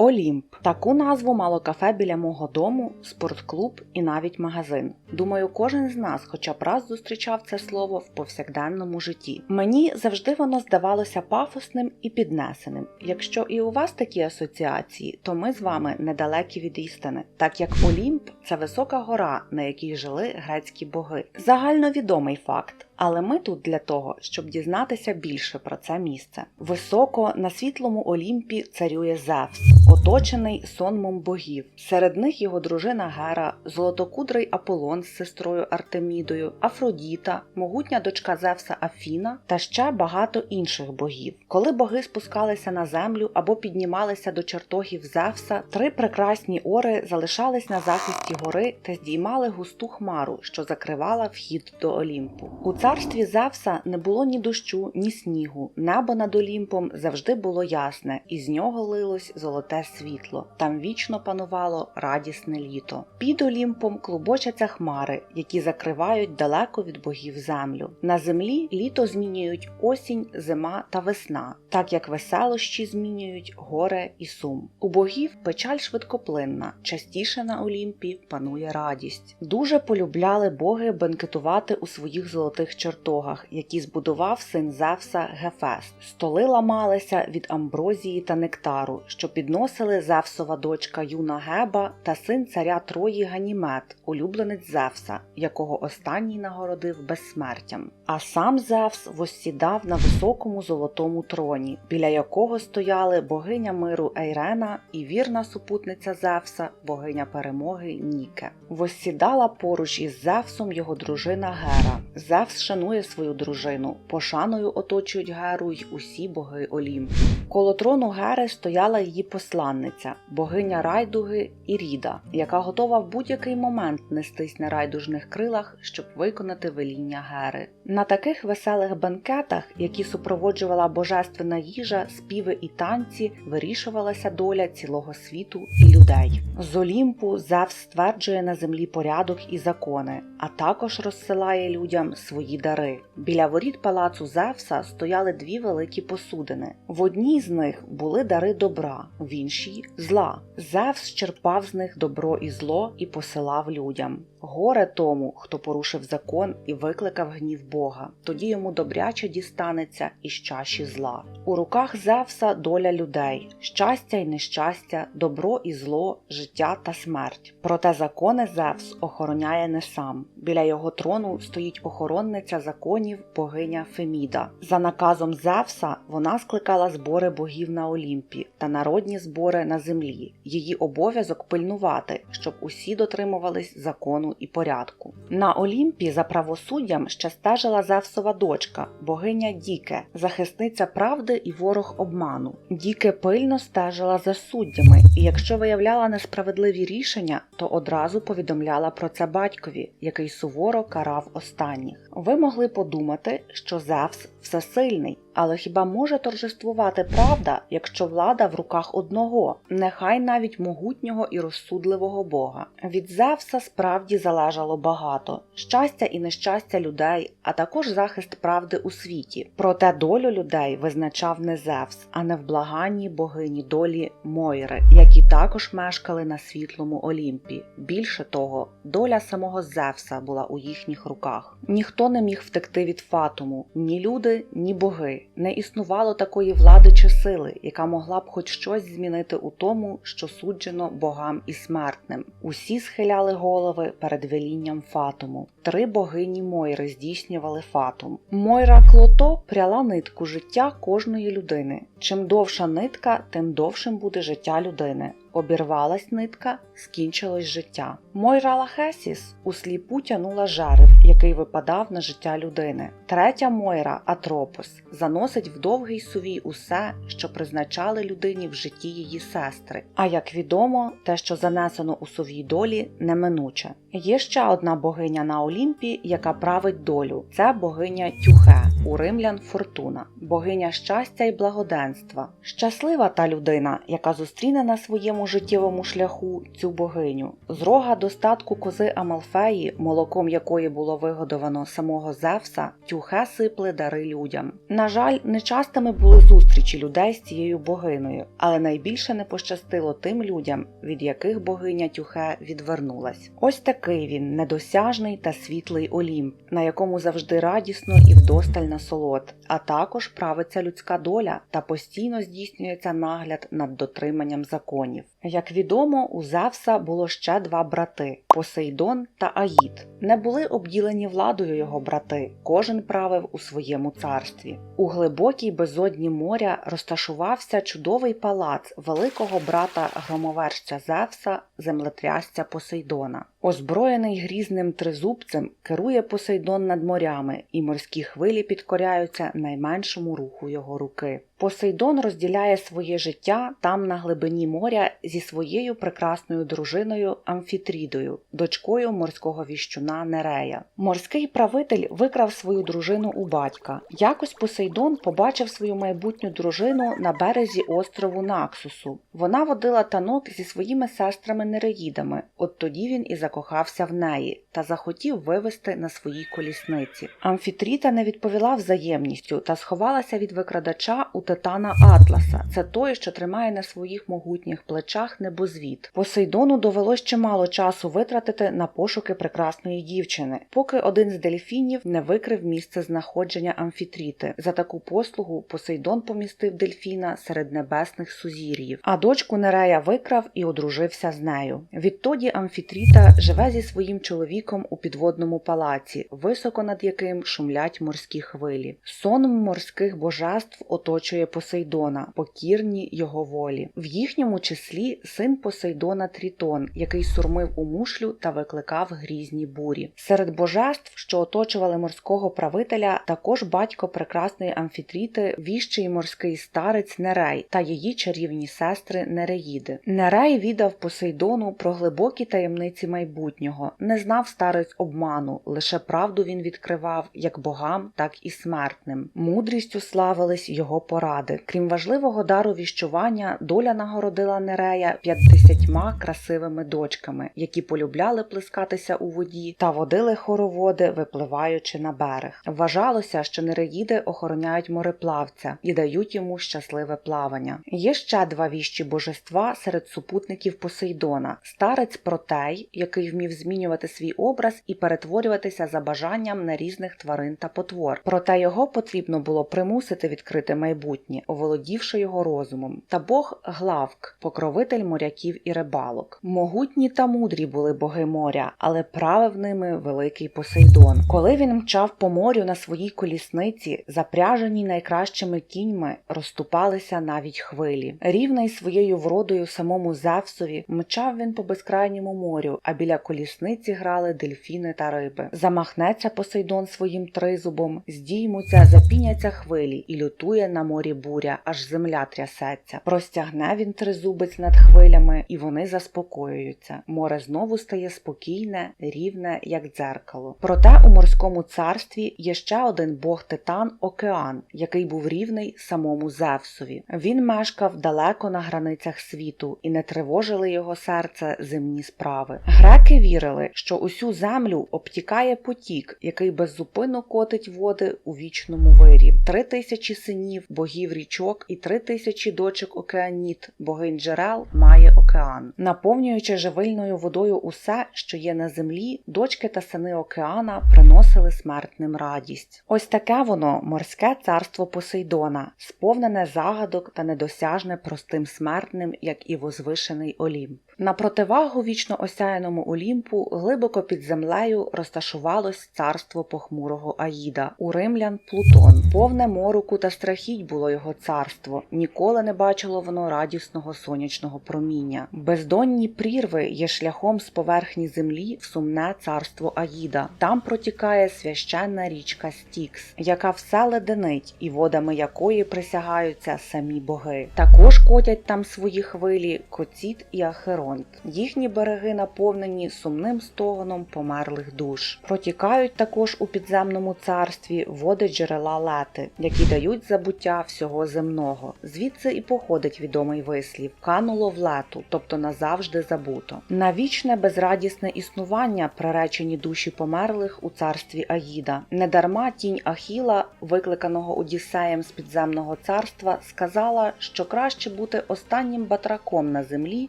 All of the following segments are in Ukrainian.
Олімп. Таку назву мало кафе біля мого дому, спортклуб і навіть магазин. Думаю, кожен з нас хоча б раз зустрічав це слово в повсякденному житті. Мені завжди воно здавалося пафосним і піднесеним. Якщо і у вас такі асоціації, то ми з вами недалекі від істини, так як Олімп це висока гора, на якій жили грецькі боги. Загальновідомий факт. Але ми тут для того, щоб дізнатися більше про це місце. Високо на світлому Олімпі царює Зевс, оточений сонмом богів. Серед них його дружина Гера, золотокудрий Аполлон з сестрою Артемідою, Афродіта, могутня дочка Зевса Афіна та ще багато інших богів. Коли боги спускалися на землю або піднімалися до чертогів Зевса, три прекрасні ори залишались на захисті гори та здіймали густу хмару, що закривала вхід до Олімпу. У царстві Зевса не було ні дощу, ні снігу. Небо над Олімпом завжди було ясне, і з нього лилось золоте світло. Там вічно панувало радісне літо. Під Олімпом клубочаться хмари, які закривають далеко від богів землю. На землі літо змінюють осінь, зима та весна, так як веселощі змінюють горе і сум. У богів печаль швидкоплинна, частіше на Олімпі панує радість. Дуже полюбляли боги бенкетувати у своїх золотих чертогах, які збудував син Зевса Гефест. Столи ламалися від амброзії та нектару, що підносили Зевсова дочка Юна Геба та син царя Трої Ганімет, улюбленець Зевса, якого останній нагородив безсмертям. А сам Зевс воссідав на високому золотому троні, біля якого стояли богиня миру Ейрена і вірна супутниця Зевса, богиня перемоги Ніке. Воссідала поруч із Зевсом його дружина Гера. Зевс шанує свою дружину, пошаною оточують Геру й усі боги Олімпу. Коло трону Гери стояла її посланниця, богиня райдуги Іріда, яка готова в будь-який момент нестись на райдужних крилах, щоб виконати веління Гери. На таких веселих бенкетах, які супроводжувала божественна їжа, співи і танці, вирішувалася доля цілого світу і людей. З Олімпу Зевс стверджує на землі порядок і закони, а також розсилає людям свої дари. Біля воріт палацу Зевса стояли дві великі посудини. В одній з них були дари добра, в іншій зла. Зевс черпав з них добро і зло і посилав людям. Горе тому, хто порушив закон і викликав гнів Бога, тоді йому добряче дістанеться із чаші зла. У руках Зевса доля людей, щастя й нещастя, добро і зло, життя та смерть. Проте закони Зевс охороняє не сам. Біля його трону стоїть охоронниця законів богиня Феміда. За наказом Зевса вона скликала збори богів на Олімпі та народні збори на землі. Її обов'язок пильнувати, щоб усі дотримувались закону і порядку. На Олімпі за правосуддям ще стежила Зевсова дочка, богиня Діке, захисниця правди і ворог обману. Діке пильно стежила за суддями, і якщо виявляла несправедливі рішення, то одразу повідомляла про це батькові, який суворо карав останніх. Ви могли подумати, що Зевс всесильний. Але хіба може торжествувати правда, якщо влада в руках одного, нехай навіть могутнього і розсудливого Бога? Від Зевса справді залежало багато щастя і нещастя людей, а також захист правди у світі. Проте долю людей визначав не Зевс, а невблаганні богині долі Мойри, які також мешкали на світлому Олімпі. Більше того, доля самого Зевса була у їхніх руках. Ніхто не міг втекти від Фатуму, ні люди, ні боги. Не існувало такої влади чи сили, яка могла б хоч щось змінити у тому, що суджено богам і смертним. Усі схиляли голови перед велінням Фатуму. Три богині Мойри здійснювали Фатум. Мойра Клото пряла нитку життя кожної людини. Чим довша нитка, тим довшим буде життя людини. Обірвалась нитка, скінчилось життя. Мойра Лахесіс усліпу тянула жереб, який випадав на життя людини. Третя Мойра Атропос заносить в довгий сувій усе, що призначали людині в житті її сестри. А як відомо, те, що занесено у сувій долі, неминуче. Є ще одна богиня на Олімпі, яка править долю. Це богиня Тюхе, у римлян Фортуна, богиня щастя і благоденства. Щаслива та людина, яка зустріне на своєму своєму життєвому шляху цю богиню. З рога достатку кози Амалфеї, молоком якої було вигодовано самого Зевса, тюхе сипли дари людям. На жаль, нечастими були зустрічі людей з цією богиною, але найбільше не пощастило тим людям, від яких богиня Тюхе відвернулась. Ось такий він недосяжний та світлий Олімп, на якому завжди радісно і вдосталь насолод, а також правиться людська доля та постійно здійснюється нагляд над дотриманням законів. Як відомо, у Завса було ще два брати Посейдон та Аїд. Не були обділені владою його брати, кожен правив у своєму царстві. У глибокій безодні моря розташувався чудовий палац великого брата громоверця Зевса, землетрясця Посейдона. Озброєний грізним тризубцем керує Посейдон над морями, і морські хвилі підкоряються найменшому руху його руки. Посейдон розділяє своє життя там на глибині моря зі своєю прекрасною дружиною Амфітрідою, дочкою морського віщуна Нерея. Морський правитель викрав свою дружину у батька. Якось Посейдон побачив свою майбутню дружину на березі острову Наксусу. Вона водила танок зі своїми сестрами Нереїдами. От тоді він і закохався в неї та захотів вивести на своїй колісниці. Амфітріта не відповіла взаємністю та сховалася від викрадача у титана Атласа. Це той, що тримає на своїх могутніх плечах небозвід. Посейдону довелось чимало часу витратити на пошуки прекрасної дівчини, поки один з дельфінів не викрив місце знаходження амфітріти. За таку послугу Посейдон помістив дельфіна серед небесних сузір'їв, а дочку Нерея викрав і одружився з нею. Відтоді амфітріта живе зі своїм чоловіком у підводному палаці, високо над яким шумлять морські хвилі. Сон морських божеств оточує Посейдона, покірні його волі. В їхньому числі син Посейдона Трітон, який сурмив у мушлю та викликав грізні бурі. Серед божеств, що оточували морського правителя, також батько прекрасної амфітріти, віщий морський старець Нерей та її чарівні сестри Нереїди. Нерей віддав Посейдону про глибокі таємниці майбутнього, не знав старець обману, лише правду він відкривав як богам, так і смертним. Мудрістю славились його поради. Крім важливого дару віщування, доля нагородила Нерея п'ятдесятьма красивими дочками, які полюбляли плескатися у воді та водили хороводи, випливаючи на берег. Вважалося, що нереїди охороняють мореплавця і дають йому щасливе плавання. Є ще два віщі божества серед супутників Посейдона: старець Протей, який вмів змінювати свій образ і перетворюватися за бажанням на різних тварин та потвор. Проте його потрібно було примусити відкрити майбутнє, оволодівши його розумом. Та Бог Главк, покровитель моряків і рибалок. Могутні та мудрі були боги моря, але правив ними великий Посейдон. Коли він мчав по морю на своїй колісниці, запряженій найкращими кіньми, розступалися навіть хвилі. Рівний своєю вродою самому Зевсові, мчав він по безкрайньому морю, а біля колісниці грали дельфіни та риби. Замахнеться Посейдон своїм тризубом, здіймуться, запіняться хвилі, і лютує на морі буря, аж земля трясеться. Простягне він тризубець над хвилями, і вони заспокоюються. Море знову стає спокійне, рівне, як дзеркало. Проте у морському царстві є ще один бог титан Океан, який був рівний самому Зевсові. Він мешкав далеко на границях світу і не тривожили його серце земні справи. Греки вірили, що усю землю обтікає потік, який беззупинно котить води у вічному вирі. Три тисячі синів, богів річок і три тисячі дочок океаніт, богинь джерел має океан. Наповнюючи живильною водою усе, що є на землі, дочки та сини океана приносили смертним радість. Ось таке воно морське царство Посейдона, сповнене загадок та недосяжне простим смертним, як і возвишений Олімп. На противагу вічно осяяному Олімпу глибоко під землею розташувалось царство похмурого Аїда, у римлян Плутон. Повне мороку та страхіть було його царство. Ніколи не бачило воно радісного сонячного проміння. Бездонні прірви є шляхом з поверхні землі в сумне царство Аїда. Там протікає священна річка Стікс, яка все леденить, і водами якої присягаються самі боги. Також котять там свої хвилі Коціт і Ахерон. Їхні береги наповнені сумним стогоном притулом померлих душ. Протікають також у підземному царстві води джерела лети, які дають забуття всього земного. Звідси і походить відомий вислів кануло в лету, тобто назавжди забуто. На вічне безрадісне існування приречені душі померлих у царстві Аїда. Недарма тінь Ахіла, викликаного Одіссеєм з підземного царства, сказала, що краще бути останнім батраком на землі,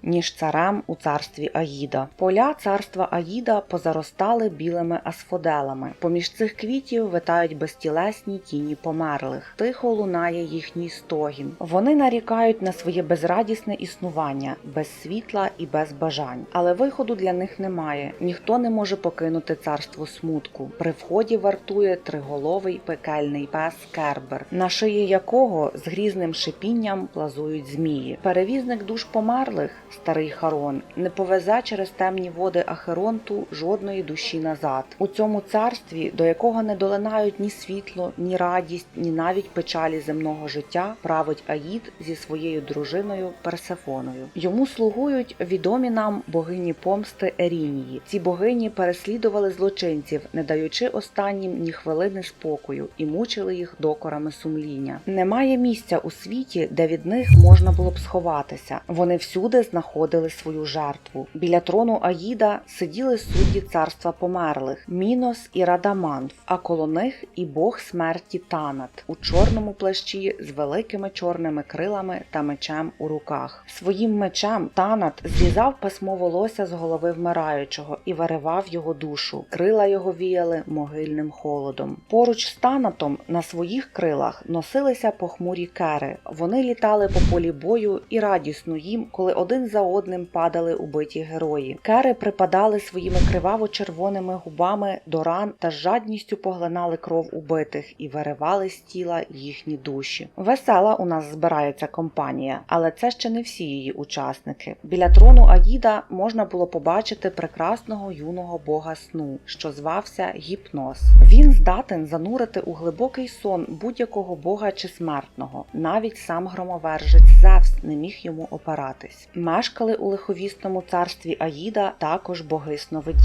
ніж царем у царстві Аїда. Поля царства Аїда позаростали білими асфоделами. Поміж цих квітів витають безтілесні тіні померлих. Тихо лунає їхній стогін. Вони нарікають на своє безрадісне існування, без світла і без бажань. Але виходу для них немає. Ніхто не може покинути царство смутку. При вході вартує триголовий пекельний пес Кербер, на шиї якого з грізним шипінням плазують змії. Перевізник душ померлих, старий Харон, не повезе через темні води Ахеронту жодної душі назад. У цьому царстві, до якого не долинають ні світло, ні радість, ні навіть печалі земного життя, править Аїд зі своєю дружиною Персефоною. Йому слугують відомі нам богині помсти Ерінії. Ці богині переслідували злочинців, не даючи останнім ні хвилини спокою, і мучили їх докорами сумління. Немає місця у світі, де від них можна було б сховатися. Вони всюди знаходили свою жертву. Біля трону Аїда сиділи судді царства померлих Мінос і Радаманф, а коло них і бог смерті Танат у чорному плащі з великими чорними крилами та мечем у руках. Своїм мечем Танат зрізав пасмо волосся з голови вмираючого і виривав його душу. Крила його віяли могильним холодом. Поруч з Танатом на своїх крилах носилися похмурі кери. Вони літали по полі бою і радісно їм, коли один за одним падали убиті герої. Кери припадали своїми криваво-червоними губами до ран та з жадністю поглинали кров убитих і виривали з тіла їхні душі. Весела у нас збирається компанія, але це ще не всі її учасники. Біля трону Аїда можна було побачити прекрасного юного бога сну, що звався Гіпноз. Він здатен занурити у глибокий сон будь-якого бога чи смертного. Навіть сам громовержець Зевс не міг йому опиратись. Мешкали у лиховісному царстві Аїда також боги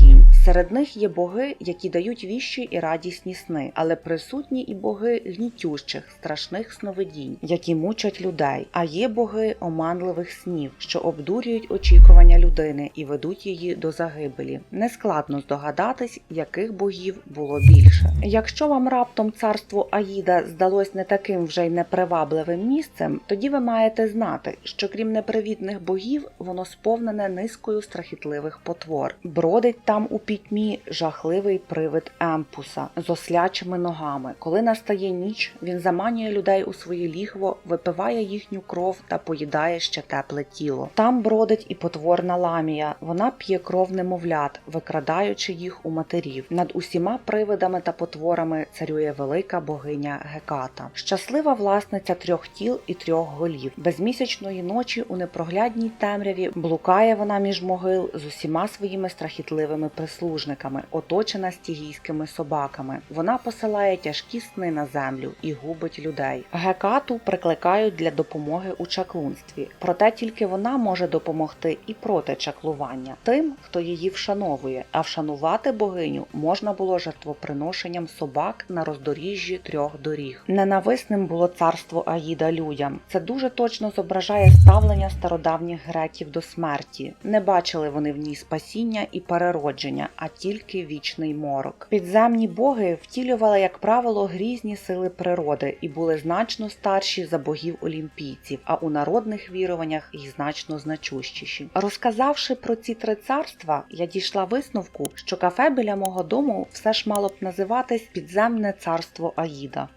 сновидінь. Серед них є боги, які дають віщі і радісні сни, але присутні і боги гнітющих, страшних сновидінь, які мучать людей. А є боги оманливих снів, що обдурюють очікування людини і ведуть її до загибелі. Нескладно здогадатись, яких богів було більше. Якщо вам раптом царство Аїда здалось не таким вже й непривабливим місцем, тоді ви маєте знати, що крім непривітних богів, воно сповнене низкою страхітливих потвор. Бродить там у пітьмі жахливий привид Емпуса з ослячими ногами. Коли настає ніч, він заманює людей у своє лігво, випиває їхню кров та поїдає ще тепле тіло. Там бродить і потворна ламія. Вона п'є кров немовлят, викрадаючи їх у матерів. Над усіма привидами та потворами царює велика богиня Геката, щаслива власниця трьох тіл і трьох голів. Безмісячної ночі у непроглядній темряві блукає вона між могил з усіма своїми страхітливими прислужниками, оточена стігійськими собаками. Вона посилає тяжкі сни на землю і губить людей. Гекату прикликають для допомоги у чаклунстві, проте тільки вона може допомогти і проти чаклування тим, хто її вшановує. А вшанувати богиню можна було жертвоприношенням собак на роздоріжжі трьох доріг. Ненависним було царство Аїда людям. Це дуже точно зображає ставлення стародавніх греків до смерті. Не бачили вони в ній спасіння і переродження, а тільки вічний морок. Підземні боги втілювали, як правило, грізні сили природи і були значно старші за богів олімпійців, а у народних віруваннях і значно значущіші. Розказавши про ці три царства, я дійшла висновку, що кафе біля мого дому все ж мало б називатись підземне царство Аїда.